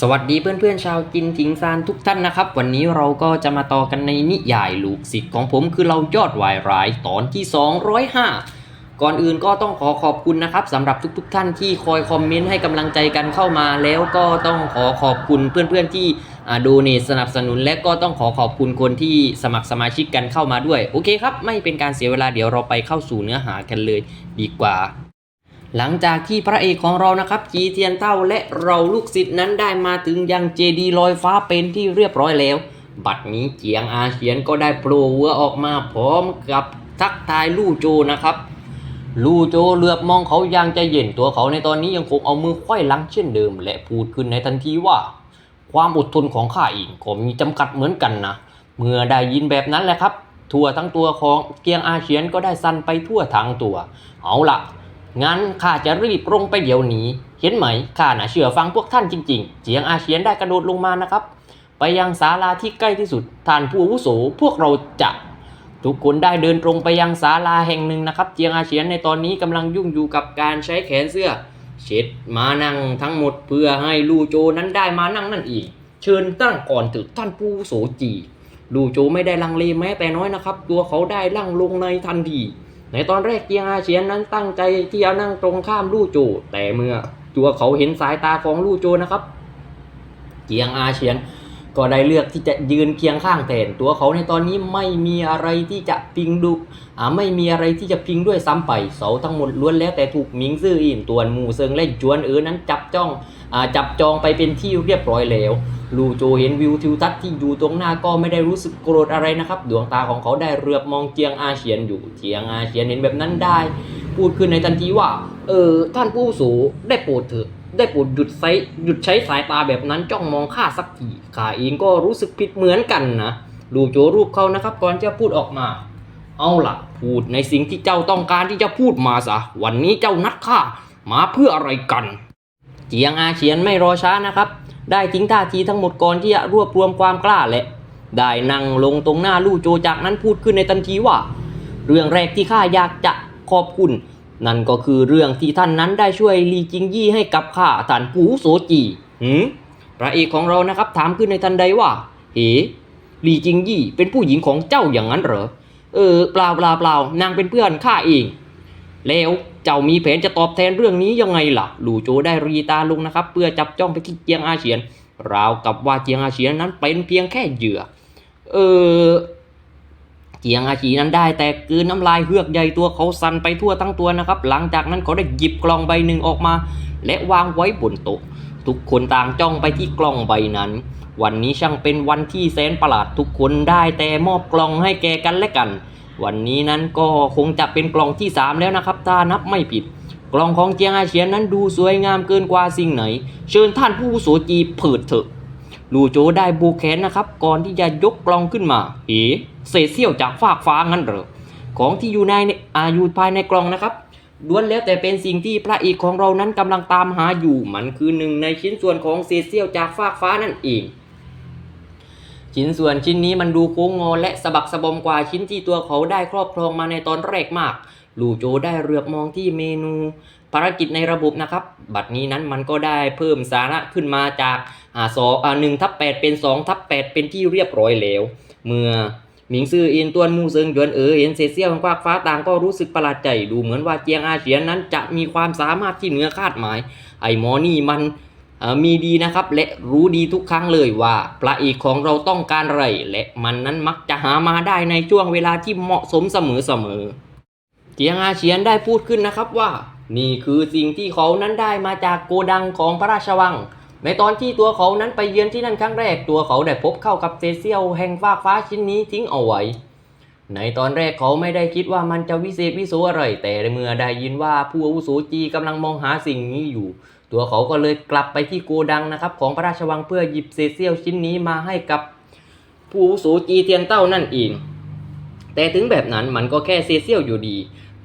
สวัสดีเพื่อนๆชาวจินทิงซานทุกท่านนะครับ วันนี้เราก็จะมาต่อกันในนิยายลูกศิษย์ของผมคือเรายอดวายร้ายตอนที่ 205 ก่อนอื่นก็ต้องขอขอบคุณนะครับสำหรับทุกๆ ท่านที่คอยคอมเมนต์ให้กำลังใจกันเข้ามา แล้วก็ต้องขอขอบคุณเพื่อนๆที่ดูเนสนับสนุน และก็ต้องขอขอบคุณคนที่สมัครสมาชิกกันเข้ามาด้วยโอเคครับ ไม่เป็นการเสียเวลาเดี๋ยวเราไปเข้าสู่เนื้อหากันเลย ดีกว่า หลังจากที่พระเอกของเรานะครับจีเทียนเต้าและเราลูกศิษย์นั้นได้มาถึงยังเจดีลอยฟ้าเป็นที่เรียบร้อยแล้ว บัดนี้เจียงอาเฉียนก็ได้โผล่หัวออกมาพร้อมกับทักทายลู่โจนะครับ ลู่โจเหลือบมองเขาอย่างใจเย็นตัวเขาในตอนนี้ยังคงเอามือควยหลังเช่นเดิม และพูดขึ้นในทันทีว่า ความอดทนของข้าเองก็มีจำกัดเหมือนกันนะเมื่อได้ยินแบบนั้นแหละครับ ทั่วทั้งตัวของเกียงอาเฉียนก็ได้สั่นไปทั่วทั้งตัว เอาละ งั้นข้าจะรีบลงไปเดี๋ยวนี้ เห็นไหมข้าน่ะเชื่อฟังพวกท่านจริงๆ เจียงอาเฉียนได้กระโดดลงมานะครับ ไปยังศาลาที่ใกล้ที่สุด ท่านผู้อาวุโสพวกเราจะทุกคนได้เดินตรงไปยังศาลาแห่งหนึ่งนะครับ เจียงอาเฉียนในตอนนี้กำลังยุ่งอยู่กับการใช้แขนเสื้อ เช็ดมานั่งทั้งหมดเพื่อให้ลูโจนั้นได้มานั่งนั่นอีก เชิญตั้งก่อนถึงท่านผู้วุโสจี ลูโจไม่ได้ลังเลแม้แต่น้อยนะครับ ตัวเขาได้ลั่งลงในทันที ในตอนแรกเกียงอาเฉียนนั้นตั้งใจที่จะนั่งตรงข้ามลู่โจ แต่เมื่อตัวเขาเห็นสายตาของลู่โจนะครับเกียงอาเฉียนก็ได้เลือกที่จะยืนเคียงข้างแทนตัวเขาในตอนนี้ไม่มีอะไรที่จะพิงดูไม่มีอะไรที่จะพิงด้วยซ้ำไปเสาทั้งหมดล้วนแล้วแต่ถูกหมิงซื่ออินตวนหมู่เซิงและจวนเอ๋อนั้นจับจ้อง จับจองไปเป็นที่เรียบร้อยแล้วลูโจเห็นวิวทิวทัศน์ที่อยู่ตรงหน้าก็ไม่ได้รู้สึกโกรธอะไรนะครับ ดวงตาของเขาได้เรือบมองเจียงอาเฉียนอยู่เจียงอาเฉียนเห็นแบบนั้นได้ พูดขึ้นในทันทีว่า เออ ท่านผู้สูได้โปรดเถอะได้โปรดหยุดใช้หยุดใช้สายตาแบบนั้นจ้องมองข้าสักทีข้าเองก็รู้สึกผิดเหมือนกันนะลูโจรูปเขานะครับก่อนจะพูดออกมา เอาล่ะ พูดในสิ่งที่เจ้าต้องการที่จะพูดมาซะวันนี้เจ้านัดข้ามาเพื่ออะไรกัน จียงอาเฉียนไม่รอช้านะครับ ได้ทิ้งท่าทีทั้งหมดก่อนที่จะรวบรวมความกล้าและได้นั่งลงตรงหน้าลู่โจจากนั้นพูดขึ้นในทันทีว่า เรื่องแรกที่ข้าอยากจะขอบคุณ นั่นก็คือเรื่องที่ท่านนั้นได้ช่วยลีจิงยี่ให้กับข้าท่านปูโสจีหืมพระเอกของเรานะครับถามขึ้นในทันใดว่าเฮลีจิงยี่เป็นผู้หญิงของเจ้าอย่างนั้นเหรอเออเปล่าเปล่าเปล่านางเป็นเพื่อนข้าเอง แล้วเจ้ามีแผนจะตอบแทนเรื่องนี้ยังไงล่ะลู่โจได้รีตาลงนะครับ เพื่อจับจ้องไปที่เจียงอาเฉียน ราวกับว่าเจียงอาเฉียนนั้นเป็นเพียงแค่เหยื่อ เออเจียงอาชีนั้นได้แต่กืนน้ำลายเฮือกใหญ่ตัวเขาสั่นไปทั่วทั้งตัวนะครับ หลังจากนั้นเขาได้หยิบกล่องใบหนึ่งออกมา และวางไว้บนโต๊ะทุกคนต่างจ้องไปที่กล่องใบนั้น วันนี้ช่างเป็นวันที่แสนประหลาดทุกคนได้แต่มอบกล่องให้แก่กันและกัน วันนี้นั้นก็คงจะเป็นกล่องที่ 3 แล้วนะครับ ถ้านับไม่ผิด กล่องของเจียงอาเฉียนนั้นดูสวยงามเกินกว่าสิ่งไหน เชิญท่านผู้โสจีเผิดเถอะลูโจได้บูแขนนะครับ ก่อนที่จะยกกล่องขึ้นมา เอ๋เศษเสี้ยวจากฟากฟ้างั้นเหรอของที่อยู่ในอาอยู่ภายในกล่องนะครับล้วนแล้วแต่เป็นสิ่งที่พระเอกของเรานั้นกำลังตามหาอยู่มันคือหนึ่งในชิ้นส่วนของเศษเสี้ยวจากฟากฟ้านั่นเอง ชิ้นส่วนชิ้นนี้มันดูโค้งงอและสะบักสะบอมกว่าชิ้นที่ตัวเขาได้ครอบครองมาในตอนแรกมาก ลูโจได้เรือบมองที่เมนู ภารกิจในระบบนะครับ บัดนี้นั้นมันก็ได้เพิ่มสาระขึ้นมาจากอ่าสองอ่าหนึ่งทับแปดเป็นสองทับแปดเป็นที่เรียบร้อยแล้ว เมื่อหมิงซื่ออียนตวนมูเซิงหยวนเอ๋อเห็นเศษเสี้ยวของควากฟ้าต่างก็รู้สึกประหลาดใจดูเหมือนว่าเจียงอาเฉียนนั้นจะมีความสามารถที่เหนือคาดหมาย ไอ้หมอนี่มัน มีดีนะครับ และรู้ดีทุกครั้งเลยว่าพระเอกของเราต้องการอะไร และมันนั้นมักจะหามาได้ในช่วงเวลาที่เหมาะสมเสมอเสมอเจียงอาเฉียนได้พูดขึ้นนะครับว่า นี่คือสิ่งที่เขานั้นได้มาจากโกดังของพระราชวัง ในตอนที่ตัวเขานั้นไปเยือนที่นั่นครั้งแรกตัวเขาได้พบเข้ากับเศษเสี้ยวแห่งฟากฟ้าชิ้นนี้ทิ้งเอาไว้ในตอนแรกเขาไม่ได้คิดว่ามันจะวิเศษวิโสอะไร แต่เมื่อได้ยินว่าผู้อาวุโสจีกำลังมองหาสิ่งนี้อยู่ ตัวเขาก็เลยกลับไปที่โกดังนะครับ ของพระราชวังเพื่อหยิบเศษเสี้ยวชิ้นนี้มาให้กับผู้อาวุโสจีเทียนเต้านั่นเอง แต่ถึงแบบนั้นมันก็แค่เศษเสี้ยวอยู่ดี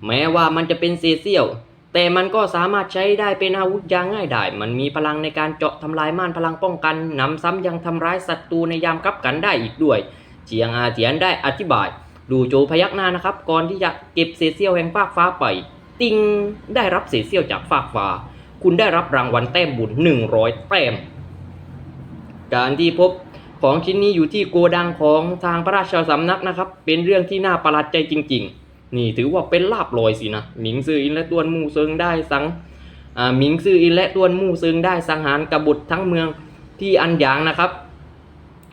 แม้ว่ามันจะเป็นเศษเสี้ยว แต่มันก็สามารถใช้ได้เป็นอาวุธย่างง่ายไดายมันมีพลังในการเจาะทำลายม่านพลังป้องกันนำซ้ำยังทำร้ายศัตรูในยามคับกันได้อีกด้วยเจียงอาเจียนได้อธิบาย ดูโจพยักหน้านะครับ ก่อนที่จะเก็บเศษเสี้ยวแห่งฟากฟ้าไป ติงได้รับเศษเสี้ยวจากฟากฟ้า คุณได้รับรางวัลแต้มบุญ 100 แต้ม การที่พบของชิ้นนี้อยู่ที่โกดังของทางพระราชสำนักนะครับ เป็นเรื่องที่น่าประหลาดใจจริง ๆ นี่ถือว่าเป็นลาบลอยสินะหมิงซืออินและตวนมู่เซิงได้สังหมิงซืออินและตวนมู่เซิงได้สังหารกบฏทั้งเมืองที่อันหยางนะครับ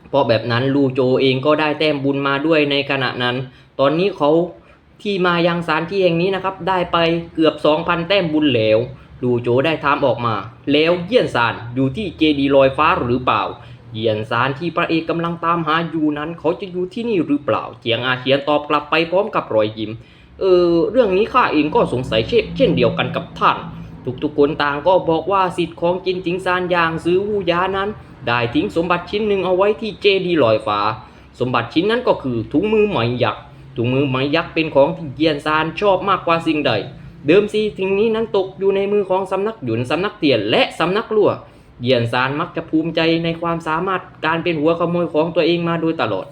เพราะแบบนั้นลูโจเองก็ได้แต้มบุญมาด้วยในขณะนั้น ตอนนี้เขาที่มายังสถานที่แห่งนี้นะครับ ได้ไปเกือบ 2,000 แต้มบุญแล้ว ลูโจได้ถามออกมา แล้วเยี่ยนซานอยู่ที่เจดีลอยฟ้าหรือเปล่า เยี่ยนซานที่พระเอกกำลังตามหาอยู่นั้น เขาจะอยู่ที่นี่หรือเปล่า เจียงอาเขียนตอบกลับไปพร้อมกับรอยยิ้ม เออ เรื่องนี้ข้าเองก็สงสัยเช่นเช่นเดียวกันกับท่าน ทุกๆคนต่างก็บอกว่าสิทธิ์ของจินจิงซานยางซื้อวูยานั้น ได้ทิ้งสมบัติชิ้นหนึ่งเอาไว้ที่เจดีลอยฟ้า สมบัติชิ้นนั้นก็คือถุงมือไหมยักษ์ถุงมือไหมยักษ์เป็นของที่เยียนซานชอบมากกว่าสิ่งใด เดิมซีสิ่งนี้นั้นตกอยู่ในมือของสำนักหยุนสำนักเตียนและสำนักลั่วเยียนซานมักจะภูมิใจในความสามารถการเป็นหัวขโมยของตัวเองมาโดยตลอด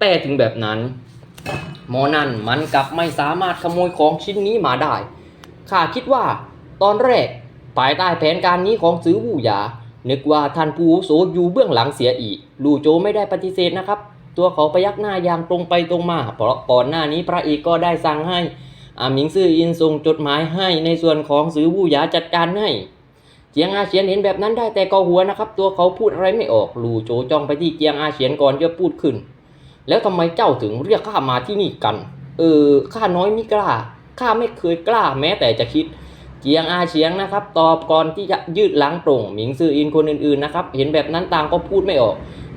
แต่ถึงแบบนั้น หมอนั่นมันกลับไม่สามารถขโมยของชิ้นนี้มาได้ ข้าคิดว่าตอนแรกภายใต้แผนการนี้ของซื้อวูหยา นึกว่าท่านผู้โสอยู่เบื้องหลังเสียอีก ลู่โจไม่ได้ปฏิเสธนะครับ ตัวเขาพยักหน้าอย่างตรงไปตรงมา เพราะก่อนหน้านี้พระเอกก็ได้สั่งให้ หมิงซื่ออินส่งจดหมายให้ในส่วนของซื้อวูหยาจัดการให้เจียงอาเฉียนเห็นแบบนั้นได้แต่กาหัวนะครับ ตัวเขาพูดอะไรไม่ออกลูโจจ้องไปที่เจียงอาเฉียนก่อนจะพูดขึ้น แล้วทำไมเจ้าถึงเรียกข้ามาที่นี่กัน เออข้าน้อยไม่กล้าข้าไม่เคยกล้าแม้แต่จะคิดเจียงอาเฉียงนะครับ ตอบก่อนที่จะยืดหลังตรงหมิงซื่ออินคนอื่นๆนะครับ เห็นแบบนั้นต่างก็พูดไม่ออก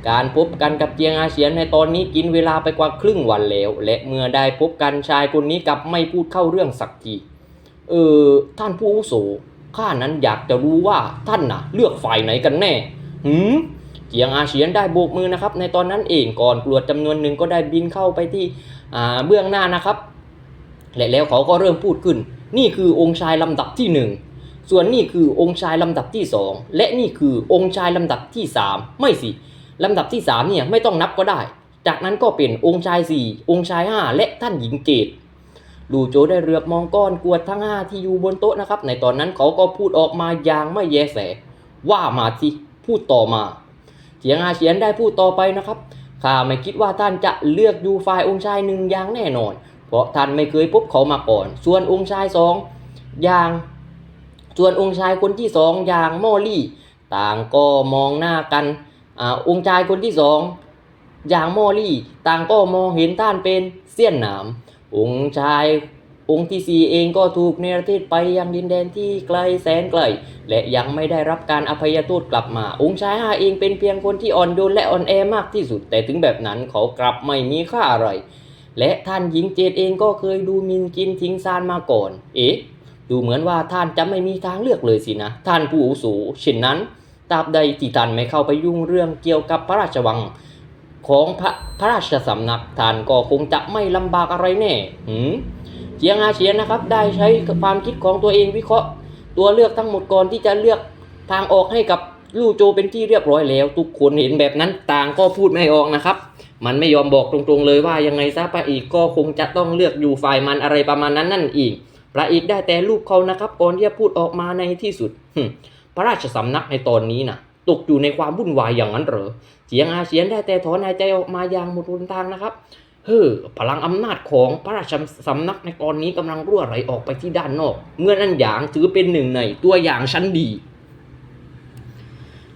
การพบกันกับเจียงอาเฉียนในตอนนี้กินเวลาไปกว่าครึ่งวันแล้ว และเมื่อได้พบกันชายคนนี้กลับไม่พูดเข้าเรื่องสักทีเออท่านผู้อาวุโสข้านั้นอยากจะรู้ว่าท่านน่ะ เลือกฝ่ายไหนกันแน่หืมเจียงอาเฉียนได้โบกมือนะครับ ในตอนนั้นเองก่อนกรวดจำนวนหนึ่งก็ได้บินเข้าไปที่อ่าเบื้องหน้านะครับและแล้วเขาก็เริ่มพูดขึ้น นี่คือองค์ชายลำดับที่หนึ่งส่วนนี่คือองค์ชายลำดับที่สองและนี่คือองค์ชายลำดับที่สามไม่สิ ลำดับที่สามเนี่ยไม่ต้องนับก็ได้ จากนั้นก็เป็นองค์ชายสี่องค์ชายห้าและท่านหญิงเกตลูโจได้เรือบมองก้อนกวดทั้งห้าที่อยู่บนโต๊ะนะครับ ในตอนนั้นเขาก็พูดออกมาอย่างไม่แยแส ว่ามาสิพูดต่อมาเจียงอาเฉียนได้พูดต่อไปนะครับข้าไม่คิดว่าท่านจะเลือกอยู่ฝ่ายองค์ชายหนึ่งอย่างแน่นอน เพราะท่านไม่เคยพบเขามาก่อน ส่วนองค์ชายสองอย่าง ส่วนองค์ชายคนที่สองอย่างมอลี่ ต่างก็มองหน้ากัน อ่าองค์ชายคนที่สองอย่างมอลี่ต่างก็มองเห็นท่านเป็นเสี้ยนหนามองค์ชายองค์ที่สี่เองก็ถูกเนรเทศไปยังดินแดนที่ไกลแสนไกล และยังไม่ได้รับการอภัยโทษกลับมา องค์ชายห้าเองเป็นเพียงคนที่อ่อนโยนและอ่อนแอมากที่สุด แต่ถึงแบบนั้นเขากลับไม่มีค่าอะไร และท่านหญิงเจดเองก็เคยดูหมินจินทิ้งซานมาก่อน เอ๊ะ ดูเหมือนว่าท่านจะไม่มีทางเลือกเลยสินะ ท่านผู้อาวุโสเช่นนั้น ตราบใดที่ท่านไม่เข้าไปยุ่งเรื่องเกี่ยวกับพระราชวังของพระพระราชสำนักท่านก็คงจะไม่ลำบากอะไรแน่หืมเจียงอาเฉียนนะครับ ได้ใช้ความคิดของตัวเองวิเคราะห์ตัวเลือกทั้งหมดก่อนที่จะเลือกทางออกให้กับลู่โจเป็นที่เรียบร้อยแล้ว ทุกคนเห็นแบบนั้นต่างก็พูดไม่ออกนะครับ มันไม่ยอมบอกตรงๆเลยว่ายังไงซะพระเอกก็คงจะต้องเลือกอยู่ฝ่ายมันอะไรประมาณนั้นนั่นเองพระเอกได้แต่รูปเขานะครับก่อนที่จะพูดออกมาในที่สุดหึ พระราชสำนักในตอนนี้นะตกอยู่ในความวุ่นวายอย่างนั้นเหรอเจียงอาเฉียนได้แต่ถอนหายใจออกมาอย่างหมดหนทางนะครับเฮ้อพลังอำนาจของพระราชสำนักในตอนนี้กำลังรั่วไหลออกไปที่ด้านนอก เมื่อนั่นอย่างถือเป็นหนึ่งในตัวอย่างชั้นดี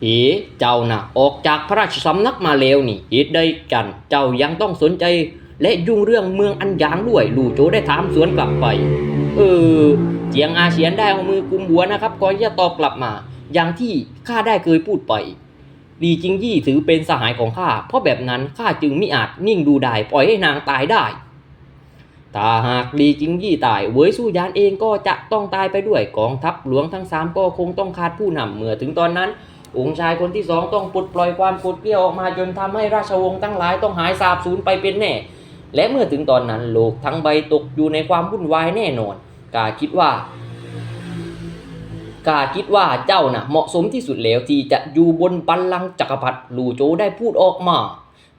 เอ๋เจ้าน่ะออกจากพระราชสำนักมาแล้วนี่เหตุใดกัน เจ้ายังต้องสนใจ และยุ่งเรื่องเมืองอันยางด้วย ลู่โจได้ถามสวนกลับไป เออเจียงอาเฉียนได้เอามือกุมหัวนะครับก่อนที่จะตอบกลับมา อย่างที่ข้าได้เคยพูดไปลีจิงยี่ถือเป็นสหายของข้า เพราะแบบนั้นข้าจึงมิอาจนิ่งดูได้ปล่อยให้นางตายได้ถ้าหากลีจิงยี่ตายเวยสู้ยานเองก็จะต้องตายไปด้วยกองทัพหลวงทั้งสามก็คงต้องขาดผู้นำเมื่อถึงตอนนั้น องค์ชายคนที่สองต้องปลดปล่อยความกรธเกรี้ยวออกมาจนทำให้ราชวงศ์ทั้งหลายต้องหายสาบสูญไปเป็นแน่ และเมื่อถึงตอนนั้นโลกทั้งใบตกอยู่ในความวุ่นวายแน่นอน กาคิดว่ากาคิดว่าเจ้าน่ะเหมาะสมที่สุดแล้วที่จะอยู่บนบัลลังก์จักรพรรดิลู่โจได้พูดออกมา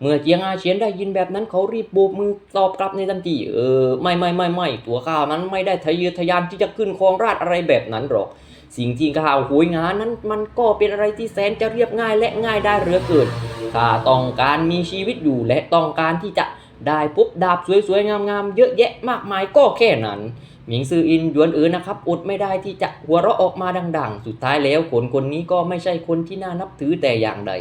เมื่อเจียงอาเฉียนได้ยินแบบนั้นเขารีบโบกมือตอบกลับในทันทีเออไม่ไม่ไม่ไม่ตัวข้ามันไม่ได้ทะเยอทะยานที่จะขึ้นครองราชอะไรแบบนั้นหรอก สิ่งที่ข้าโหยงานนั้นมันก็เป็นอะไรที่แสนจะเรียบง่ายและง่ายได้เหลือเกินข้าต้องการมีชีวิตอยู่และต้องการที่จะ ได้พบดาบสวยๆ งามๆ เยอะแยะมากมายก็แค่นั้น หมิงซืออินยวนเอ๋อนะครับอดไม่ได้ที่จะหัวเราะออกมาดัง ๆ สุดท้ายแล้วคนคนนี้ก็ไม่ใช่คนที่น่านับถือแต่อย่างใด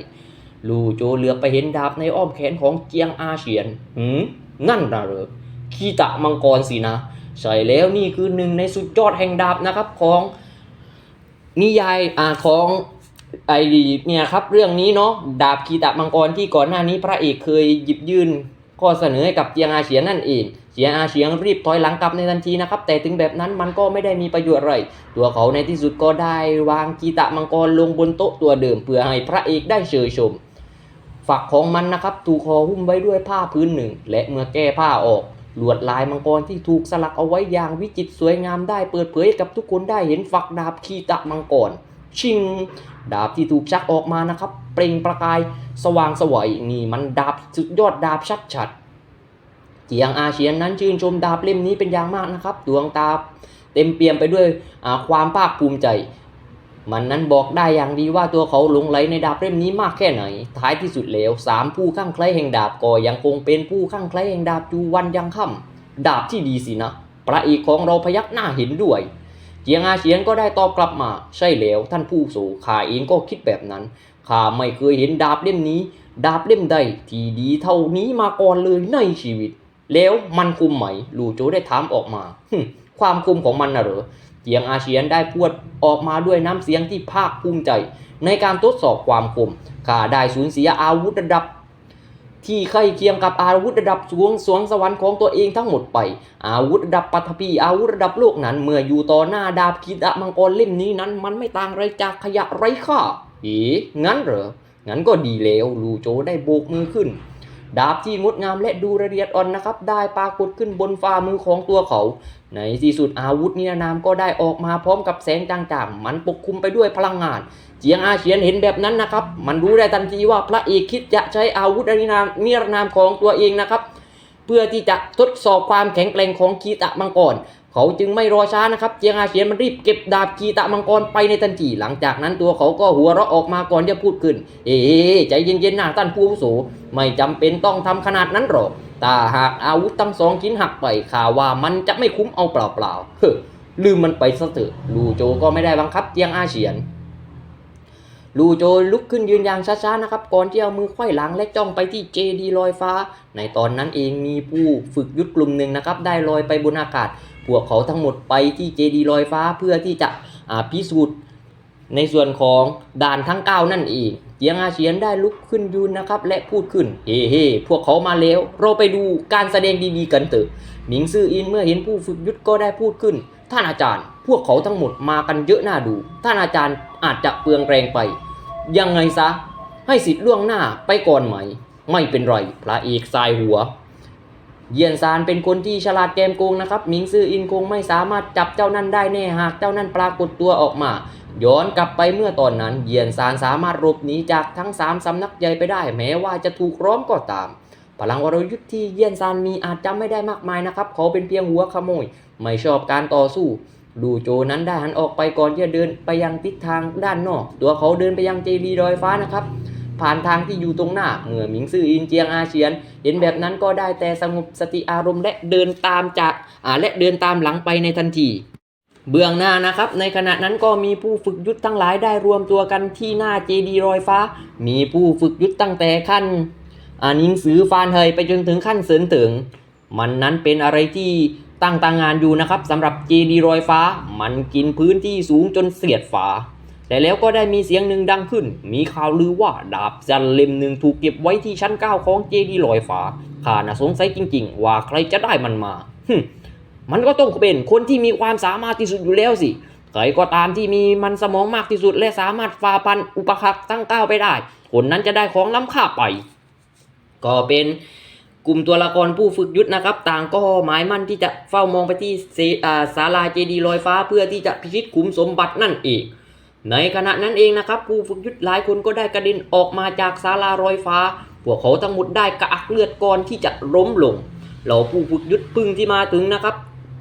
ลู่โจเหลือบไปเห็นดาบในอ้อมแขนของเจียงอาเฉียนหืมนั่นนะเหรอคีตะมังกรสินะ ใช่แล้วนี่คือหนึ่งในสุดยอดแห่งดาบนะครับของนิยายอ่าของไอเนี่ยครับเรื่องนี้เนาะดาบคีตะมังกรที่ก่อนหน้านี้พระเอกเคยหยิบยื่น ข้อเสนอให้กับเจียงอาเฉียนนั่นเองเจียงอาเฉียนรีบถอยหลังกลับในทันทีนะครับ แต่ถึงแบบนั้นมันก็ไม่ได้มีประโยชน์อะไร ตัวเขาในที่สุดก็ได้วางกีตะมังกรลงบนโต๊ะตัวเดิมเพื่อให้พระเอกได้เชยชม ฝักของมันนะครับถูกห่อหุ้มไว้ด้วยผ้าพื้นหนึ่ง และเมื่อแก้ผ้าออกลวดลายมังกรที่ถูกสลักเอาไว้อย่างวิจิตรสวยงามได้เปิดเผยกับทุกคนได้เห็นฝักดาบคีตะมังกร ชิง ดาบที่ถูกชักออกมานะครับ เปล่งประกายสว่างสวยนี่มันดาบสุดยอดดาบชัดชัดๆเจียงอาเฉียนนั้นชื่นชมดาบเล่มนี้เป็นอย่างมากนะครับ ดวงตาเต็มเปี่ยมไปด้วยความภาคภูมิใจ มันนั้นบอกได้อย่างดีว่าตัวเขาหลงไหลในดาบเล่มนี้มากแค่ไหน ท้ายที่สุดแล้วสามผู้ข้างใคล้แห่งดาบก็ยังคงเป็นผู้ข้างใคล้แห่งดาบอยู่วันยังค่ำดาบที่ดีสินะ พระเอกของเราพยักหน้าเห็นด้วย เจียงอาเฉียนก็ได้ตอบกลับมา ใช่แล้วท่านผู้สูข้าเองก็คิดแบบนั้นข้าไม่เคยเห็นดาบเล่มนี้ ดาบเล่มใดที่ดีเท่านี้มาก่อนเลยในชีวิต แล้วมันคุมไหมลู่โจได้ถามออกมาหึความคุมของมันน่ะเหรอเจียงอาเฉียนได้พูดออกมาด้วยน้ำเสียงที่ภาคภูมิใจ ในการทดสอบความคมข้าได้สูญเสียอาวุธระดับ ที่ใกล้เคียงกับอาวุธระดับสวงสวงสวรรค์ของตัวเองทั้งหมดไป อาวุธระดับปัทภีอาวุธระดับโลกนั้น เมื่ออยู่ต่อหน้าดาบคิดะมังกรเล่มนี้นั้น มันไม่ต่างอะไรจากขยะไร้ค่าเอ๋งั้นเหรองั้นก็ดีแล้วลูโจได้โบกมือขึ้น ดาบที่งดงามและดูละเอียดอ่อนนะครับ ได้ปรากฏขึ้นบนฝ่ามือของตัวเขา ในที่สุดอาวุธนิรนามก็ได้ออกมาพร้อมกับแสงจางๆ มันปกคลุมไปด้วยพลังงาน เจียงอาเฉียนเห็นแบบนั้นนะครับ มันรู้ได้ทันทีว่าพระเอกคิดจะใช้อาวุธนิรนามนิรนามของตัวเองนะครับ เพื่อที่จะทดสอบความแข็งแกร่งของคีตะมังกร เขาจึงไม่รอช้านะครับเจียงอาเฉียนมันรีบเก็บดาบคีตะมังกรไปในทันทีหลังจากนั้นตัวเขาก็หัวเราะออกมาก่อนจะพูดขึ้น เอ๊ะใจเย็นๆนะท่านผู้อาวุโสไม่จำเป็นต้องทำขนาดนั้นหรอกแต่หากอาวุธทั้งสองชิ้นหักไปข่าวว่ามันจะไม่คุ้มเอาเปล่าๆเฮ้ลืมมันไปซะเถอะลูโจก็ไม่ได้บังคับเจียงอาเฉียนลูโจลุกขึ้นยืนอย่างช้าๆนะครับ ก่อนที่เอามือไขว้หลังและจ้องไปที่เจดีลอยฟ้า ในตอนนั้นเองมีผู้ฝึกยุทธกลุ่มหนึ่งนะครับ ได้ลอยไปบนอากาศ พวกเขาทั้งหมดไปที่เจดีลอยฟ้าเพื่อที่จะพิสูจน์ในส่วนของด่านทั้ง 9 นั่นเองเจียงอาเฉียนได้ลุกขึ้นยืนนะครับ และพูดขึ้น เฮ้เฮพวกเขามาแล้ว เราไปดูการแสดงดีๆกันเถอะหมิงซื่ออินเมื่อเห็นผู้ฝึกยุทธก็ได้พูดขึ้น ท่านอาจารย์ พวกเขาทั้งหมดมากันเยอะน่าดู ท่านอาจารย์อาจจะเปลืองแรงไป ยังไงซะ ให้สิทธิ์ล่วงหน้าไปก่อนไหม ไม่เป็นไร พระเอกสายหัว เยียนซานเป็นคนที่ฉลาดแกมโกงนะครับหมิงซื่ออินคงไม่สามารถจับเจ้านั่นได้แน่หากเจ้านั่นปรากฏตัวออกมา ย้อนกลับไปเมื่อตอนนั้น เยียนซานสามารถหลบหนีจากทั้งสามสำนักใหญ่ไปได้ แม้ว่าจะถูกร้อมก็ตาม พลังวรยุทธ์ที่เยียนซานมีอาจจะไม่ได้มากมายนะครับเขาเป็นเพียงหัวขโมย ไม่ชอบการต่อสู้ดูโจนั้นได้หันออกไปก่อนที่จะเดินไปยังทิศทางด้านนอก ตัวเขาเดินไปยังเจดีย์ดอยฟ้านะครับ ผ่านทางที่อยู่ตรงหน้าเมื่อหมิงซื่ออินเจียงอาเฉียน เห็นแบบนั้นก็ได้แต่สงบสติอารมณ์และเดินตามจากอ่าและเดินตามหลังไปในทันทีเบื้องหน้านะครับ ในขณะนั้นก็มีผู้ฝึกยุทธทั้งหลายได้รวมตัวกันที่หน้าเจดีย์ลอยฟ้า มีผู้ฝึกยุทธตั้งแต่ขั้นอานิงสือฟานเฮยไปจนถึงขั้นเสรินถิงมันนั้นเป็นอะไรที่ตั้งตางานอยู่นะครับสำหรับเจดีย์ลอยฟ้า มันกินพื้นที่สูงจนเสียดฝา แต่แล้วก็ได้มีเสียงหนึ่งดังขึ้น มีข่าวลือว่าดาบจันเล่มหนึ่งถูกเก็บไว้ที่ชั้นเก้าของเจดีย์ลอยฟ้าข้าน่ะสงสัยจริง ๆ ว่าใครจะได้มันมาฮึมันก็ต้องเป็นคนที่มีความสามารถที่สุดอยู่แล้วสิ ใครก็ตามที่มีมันสมองมากที่สุดและสามารถฝ่าพันอุปสรรคตั้งเก้าไปได้ คนนั้นจะได้ของล้ำค่าไป ก็เป็นกลุ่มตัวละครผู้ฝึกยุทธนะครับ ต่างก็หมายมั่นที่จะเฝ้ามองไปที่ศาลาเจดีย์ลอยฟ้าเพื่อที่จะพิชิตขุมสมบัตินั่นเอง ในขณะนั้นเองนะครับ ผู้ฝึกยุทธหลายคนก็ได้กระเด็นออกมาจากศาลาลอยฟ้า พวกเขาทั้งหมดได้กระอักเลือดก่อนที่จะล้มลง เหล่าผู้ฝึกยุทธพึ่งที่มาถึงนะครับ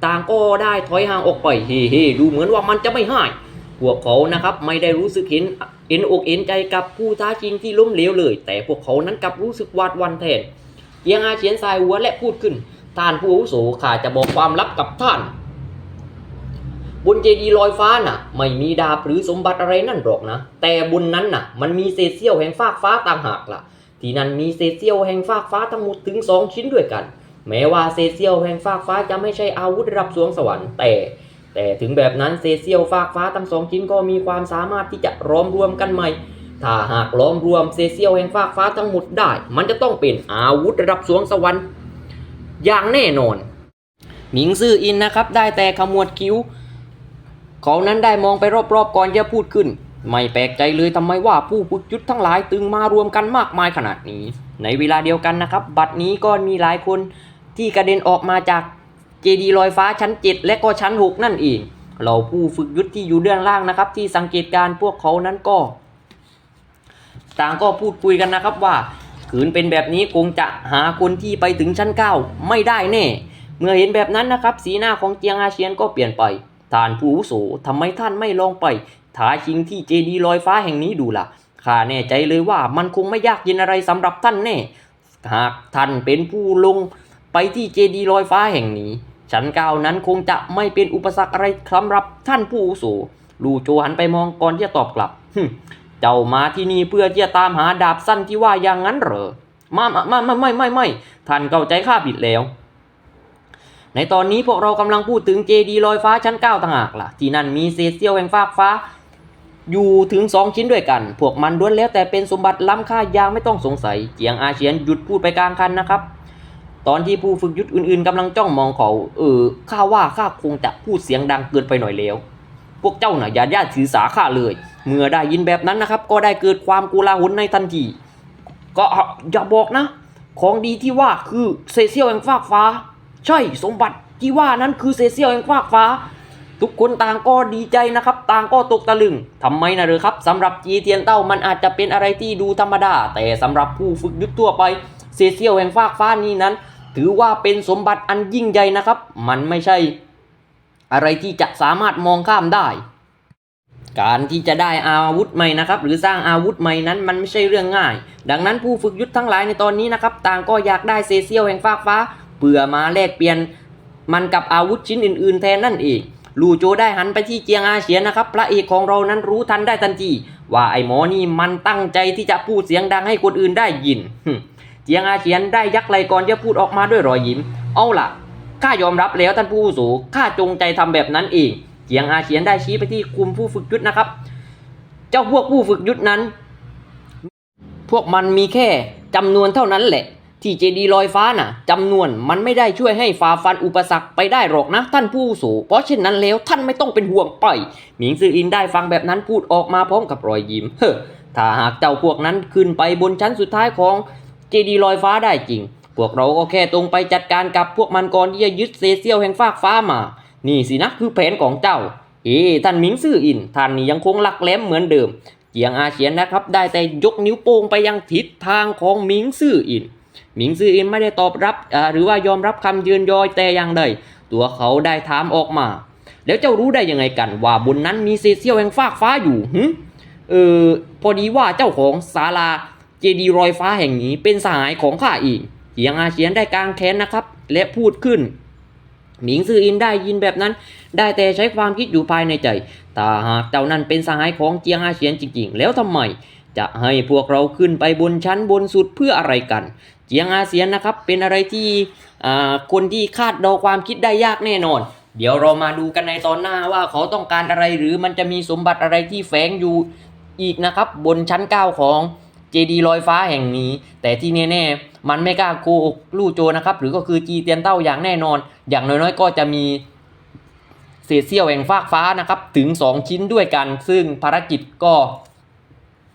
ต่างก็ได้ถอยห่างออกไปเฮ้เฮดูเหมือนว่ามันจะไม่ให้พวกเขานะครับไม่ได้รู้สึกเห็นเอ็นอกเอ็นใจกับผู้ท้าชิงที่ล้มเหลวเลย แต่พวกเขานั้นกลับรู้สึกหวาดวันแทนเจียงอาเฉียนสายหัวและพูดขึ้นท่านผู้อาวุโสข้าจะบอกความลับกับท่าน บนเจดีย์ลอยฟ้าน่ะ ไม่มีดาบหรือสมบัติอะไรนั่นหรอกนะ แต่บนนั้นน่ะ มันมีเศษเสี้ยวแห่งฟากฟ้าต่างหากล่ะ ที่นั่นมีเศษเสี้ยวแห่งฟากฟ้าทั้งหมดถึงสองชิ้นด้วยกัน แม้ว่าเศษเสี้ยวแห่งฟากฟ้าจะไม่ใช่อาวุธรับสวงสวรรค์แต่ แต่ถึงแบบนั้นเศษเสี้ยวฟากฟ้าทั้งสองชิ้นก็มีความสามารถที่จะล้อมรวมกันใหม่ ถ้าหากล้อมรวมเศษเสี้ยวแห่งฟากฟ้าทั้งหมดได้ มันจะต้องเป็นอาวุธรับสวงสวรรค์ อย่างแน่นอนหมิงซื่ออินนะครับได้แต่ขมวดคิ้ว เขานั้นได้มองไปรอบๆก่อนจะพูดขึ้น ไม่แปลกใจเลยทำไมว่าผู้ฝึกยุทธทั้งหลายตึงมารวมกันมากมายขนาดนี้ ในเวลาเดียวกันนะครับ บัดนี้ก็มีหลายคนที่กระเด็นออกมาจากเจดีย์ลอยฟ้าชั้น 7 และก็ชั้น 6 นั่นเองเราผู้ฝึกยุทธที่อยู่เดือนล่างนะครับ ที่สังเกตการพวกเขานั้นก็ ต่างก็พูดคุยกันนะครับว่าขืนเป็นแบบนี้คงจะหาคนที่ไปถึงชั้น 9 ไม่ได้แน่ เมื่อเห็นแบบนั้นนะครับ สีหน้าของเจียงอาเชียนก็เปลี่ยนไป ท่านผู้วุโสทำไมท่านไม่ลองไปท้าชิงที่เจดีลอยฟ้าแห่งนี้ดูล่ะข้าแน่ใจเลยว่ามันคงไม่ยากเย็นอะไรสำหรับท่านแน่ หากท่านเป็นผู้ลงไปที่เจดีลอยฟ้าแห่งนี้ ชั้นเก้านั้นคงจะไม่เป็นอุปสรรคอะไรสำหรับท่านผู้วุโสลูโจหันไปมองก่อนที่จะตอบกลับฮึเจ้ามาที่นี่เพื่อที่จะตามหาดาบสั้นที่ว่าอย่างนั้นเหรอมาไม่ไม่ไม่ไม่ไม่ท่านเข้าใจข้าผิดแล้ว ในตอนนี้พวกเรากำลังพูดถึงเจดีลอยฟ้าชั้นเก้าต่างหากล่ะ ที่นั่นมีเศษเสี้ยวแห่งฟากฟ้า อยู่ถึง 2 ชิ้นด้วยกัน พวกมันล้วนแล้วแต่เป็นสมบัติล้ำค่าอย่างไม่ต้องสงสัย เจียงอาเฉียนหยุดพูดไปกลางคันนะครับ ตอนที่ผู้ฝึกยุทธอื่นๆกำลังจ้องมองเขา เออข้าว่าข้าคงจะพูดเสียงดังเกินไปหน่อยแล้ว พวกเจ้าหน่ะอย่าญาติถือสาข้าเลย เมื่อได้ยินแบบนั้นนะครับ ก็ได้เกิดความกูลาหุนในทันทีก็อย่าบอกนะ ของดีที่ว่าคือเศษเสี้ยวแห่งฟากฟ้า ใช่สมบัติที่ว่านั้นคือเศษเสี้ยวแห่งฟากฟ้า ทุกคนต่างก็ดีใจนะครับ ต่างก็ตกตะลึงทำไมนะหรือครับสำหรับจีเทียนเต้ามันอาจจะเป็นอะไรที่ดูธรรมดา แต่สำหรับผู้ฝึกยุทธทั่วไปเศษเสี้ยวแห่งฟากฟ้านี้นั้น ถือว่าเป็นสมบัติอันยิ่งใหญ่นะครับ มันไม่ใช่ อะไรที่จะสามารถมองข้ามได้การที่จะได้อาวุธใหม่นะครับหรือสร้างอาวุธใหม่นั้นมันไม่ใช่เรื่องง่าย ดังนั้นผู้ฝึกยุทธทั้งหลายในตอนนี้นะครับต่างก็อยากได้เซเซียวแห่งฟากฟ้า เพื่อมาแลกเปลี่ยนมันกับอาวุธชิ้นอื่น ๆ แทนนั่นเองลูโจได้หันไปที่เจียงอาเฉียนนะครับ พระเอกของเรานั้นรู้ทันได้ทันทีว่าไอ้หมอนี่มันตั้งใจที่จะพูดเสียงดังให้คนอื่นได้ยิน เจียงอาเฉียนได้ยักไหลก่อนจะพูดออกมาด้วยรอยยิ้ม เอาล่ะข้ายอมรับแล้วท่านผู้อาวุโสข้าจงใจทำแบบนั้นเองเจียงอาเฉียนได้ชี้ไปที่กลุ่มผู้ฝึกยุทธนะครับ เจ้าพวกผู้ฝึกยุทธนั้น พวกมันมีแค่จำนวนเท่านั้นแหละ ที่เจดีย์ลอยฟ้าน่ะจำนวนมันไม่ได้ช่วยให้ฝ่าฟันอุปสรรคไปได้หรอกนะท่านผู้อาวุโสเพราะเช่นนั้นแล้วท่านไม่ต้องเป็นห่วงไปหมิงซืออินได้ฟังแบบนั้นพูดออกมาพร้อมกับรอยยิ้มเฮ้อถ้าหากเจ้าพวกนั้นขึ้นไปบนชั้นสุดท้ายของเจดีย์ลอยฟ้าได้จริง พวกเราก็แค่ตรงไปจัดการกับพวกมันก่อนที่จะยึดเซเซียวแห่งฟากฟ้ามา นี่สินะคือแผนของเจ้า เอ๊ท่านหมิงซื่ออิน ท่านนี่ยังคงหลักแหลมเหมือนเดิมเจียงอาเฉียนนะครับ ได้แต่ยกนิ้วโป้งไปยังทิศทางของหมิงซื่ออิน หมิงซื่ออินไม่ได้ตอบรับหรือว่ายอมรับคำยืนยอยแต่อย่างใดตัวเขาได้ถามออกมา แล้วเจ้ารู้ได้ยังไงกันว่าบนนั้นมีเศษเสี้ยวแห่งฟากฟ้าอยู่หเออพอดีว่าเจ้าของศาลาเจดีย์รอยฟ้าแห่งนี้เป็นสหายของข้าอีกเจียงอาเฉียนได้กางแค้นนะครับ และพูดขึ้น หมิงซื่ออินได้ยินแบบนั้น ได้แต่ใช้ความคิดอยู่ภายในใจถ้าหากเจ้านั้นเป็นสหายของเจียงอาเฉียนจริงๆ แล้วทำไม จะให้พวกเราขึ้นไปบนชั้นบนสุดเพื่ออะไรกัน เจียงอาเซียนนะครับ เป็นอะไรที่คนที่คาดเดาความคิดได้ยากแน่นอน เดี๋ยวเรามาดูกันในตอนหน้าว่าเขาต้องการอะไรหรือมันจะมีสมบัติอะไรที่แฝงอยู่อีกนะครับ บนชั้น 9 ของเจดีลอยฟ้าแห่งนี้ แต่ที่แน่ๆมันไม่กล้าโกกลู่โจนะครับ หรือก็คือจีเตียนเต้าอย่างแน่นอน อย่างน้อยๆก็จะมีเศษเสี้ยวแห่งฟากฟ้านะครับ ถึง 2 ชิ้นด้วยกัน ซึ่งภารกิจก็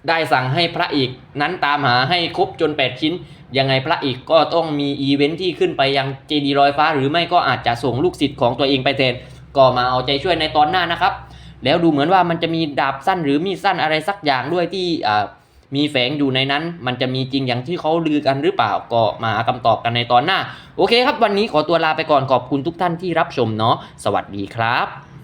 ได้สั่งให้พระเอกนั้นตามหาให้ครบจน 8 ชิ้น ยังไงพระเอกก็ต้องมีอีเวนท์ที่ขึ้นไปยังเจดีลอยฟ้า หรือไม่ก็อาจจะส่งลูกศิษย์ของตัวเองไปแทนก็มาเอาใจช่วยในตอนหน้านะครับ แล้วดูเหมือนว่ามันจะมีดาบสั้นหรือมีดสั้นอะไรสักอย่างด้วยที่มีแฝงอยู่ในนั้น มันจะมีจริงอย่างที่เขาลือกันหรือเปล่าก็มาหาคำตอบกันในตอนหน้า โอเคครับ วันนี้ขอตัวลาไปก่อนขอบคุณทุกท่านที่รับชมเนาะสวัสดีครับ